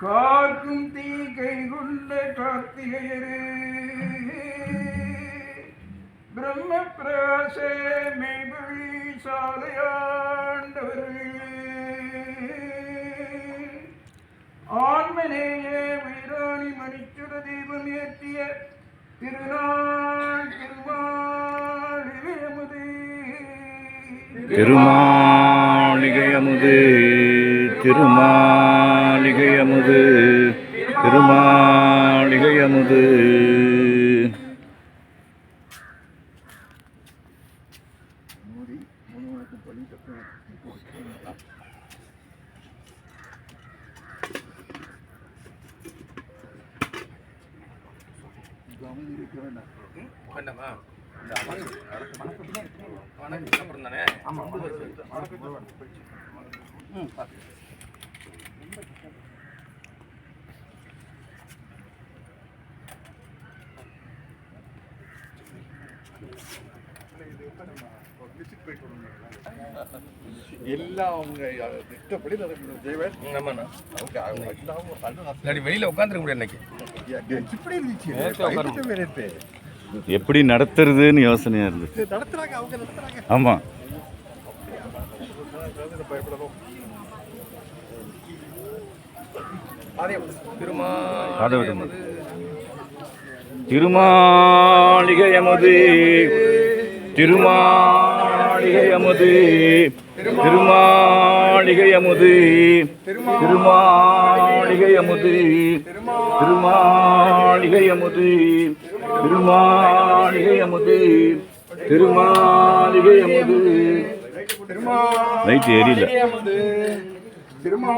காக்கும் தீ கொண்ட கார்த்திகையரு. பிரம்ம பிரகாச மெய்பொழி சாலையாண்டவர்கள். ஆன்மநேய வீராணி மணிச்சுட தீபம் ஏற்றிய திருநாள் திருமாலியமுதே திருமாளிகை திருமாளிகையமுது திருமாளிகையமுது திருமாளிகை வேண்டாமா வணக்கம் அப்புறம் தானே வெளியில் உட்காந்துருக்க முடியாது இன்னைக்கு எப்படி நடத்துறதுன்னு யோசனையா இருந்துச்சு ஆமா. அமுது திருமாளிகை அமுது திருமாளிகை அமுது திருமாளிகை அமுது லைட் எரியல திருமா